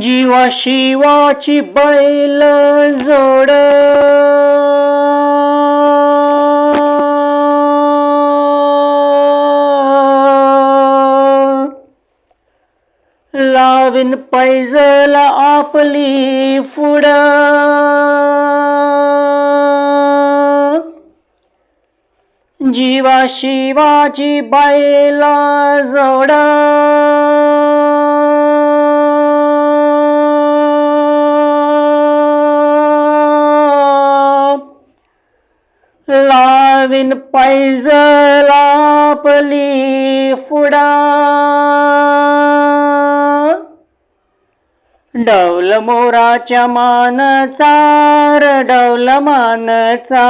जीवा शिवाची बैल जोड. लावीन पैजल आपली फुड. जीवा शिवाची बैला जोड. लावीन पैजल आपली फुडा. डौल मोराच्या मानचार डौल मानचा.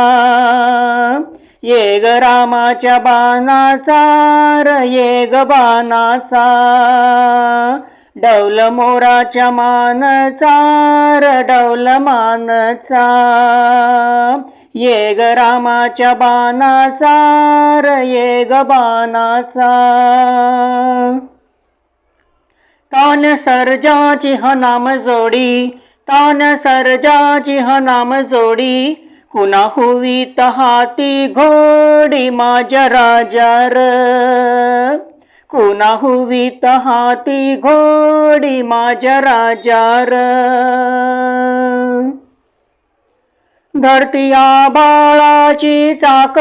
ये ग रामाच्या बाणाचार ये ग बाणाचा. डौल मोराच्या मानचार डौल मानचा. ये ग रामाच्या बाणाचार ये ग बाणाचा. तान सर्जाची ह नाम जोडी तान सर्जाची ह नाम जोडी कुणा हुवी हाती घोडी माझ्या राजार. कुणा हुवी हाती घोडी माझ्या राजार. धरतीया बाळाची चाक.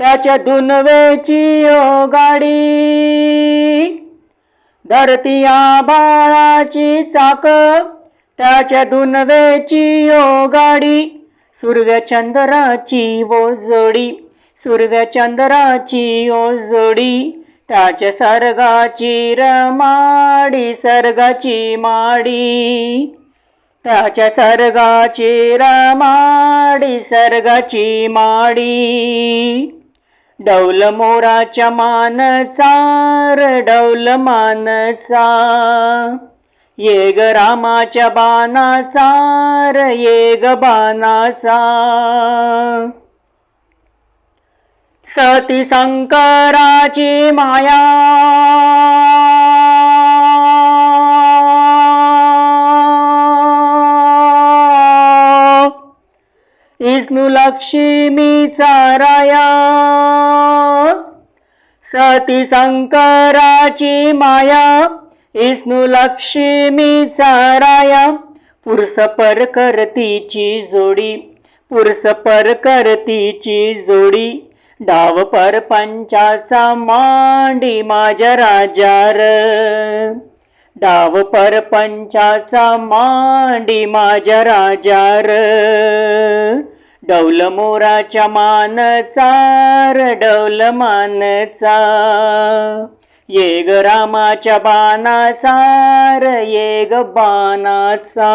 त्याच्या दुनवेची ओ गाडी. धरतीया बाळाची चाक. त्याच्या दुनवेची ओ गाडी. सूर्य चंद्राची ओ जोडी सूर्य चंद्राची ओ जोडी त्याच्या सर्गाची रमाडी सर्गाची माडी. त्याच्या सर्गाची रमाडी सर्गाची माडी. डौल मोराच्या मानचार डौल मानचा. ये ग रामाच्या बाणाचार ये ग बाणाचा. सती शंकराची माया. विष्णू लक्ष्मीचा राया. सती शंकराची माया. विष्णू लक्ष्मीचा राया. पुरुष पर करतीची जोडी. पुरुष पर करतीची जोडी. डाव पर पंचाचा मांडी माझ्या राजार. डाव पर पंचाचा मांडी माझ्या राजार. डौल मोराच्या मानचार डौल मानचा. ये ग रामाच्या बाणाचार ये ग बाणाचा.